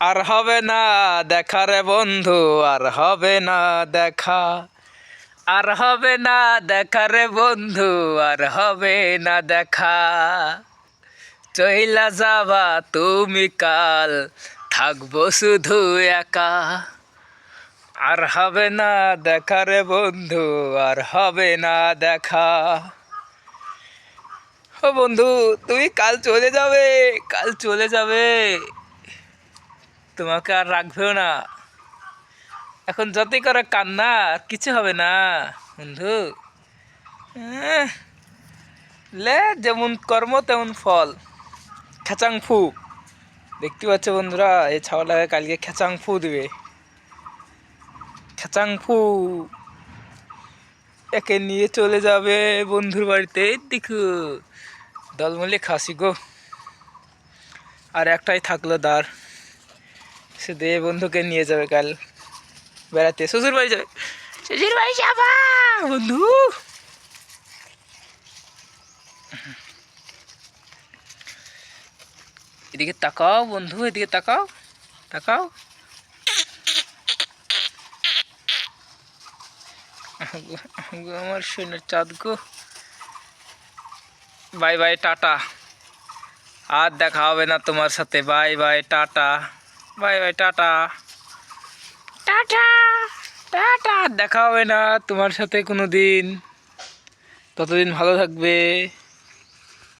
আর হবে না দেখা রে বন্ধু, আর হবে না দেখা। আর হবে না দেখা রে বন্ধু, আর হবে না দেখা। চইলা যাবা তুমি কাল, থাকব শুধু একা। আর হবে না দেখা রে বন্ধু, আর হবে না দেখা। ও বন্ধু, তুমি কাল চলে যাবে, কাল চলে যাবে। তোমাকে আর রাখবেও না। এখন যতই করে কান্না, আর কিছু হবে না, বন্ধু। লে, যেমন কর্ম, তেমন ফল। খেচাং ফু। দেখতে পাচ্ছ বন্ধুরা, এই ছাওয়ালাকে কালকে খেচাং ফু দিবে। খেচাং ফু। একে নিয়ে চলে যাবে বন্ধুর বাড়িতে, দেখো। দলমলে খাসি গো। আর একটাই থাকল দাঁড় সে দিয়ে বন্ধুকে নিয়ে যাবে কাল বেড়াতে। শ্বশুর বাড়ি যাবে? শ্বশুর বাড়ি যাবা বন্ধু। এদিকে তাকাও বন্ধু এদিকে তাকাও তাকাও। আমার সোনার চাঁদ গো। বাই বাই টাটা। আর দেখা হবে না তোমার সাথে। বাই বাই টাটা। বাই বাই, টাটা। টাটা টাটা, দেখা হবে না তোমার সাথে কোনো দিন। ততদিন ভালো থাকবে।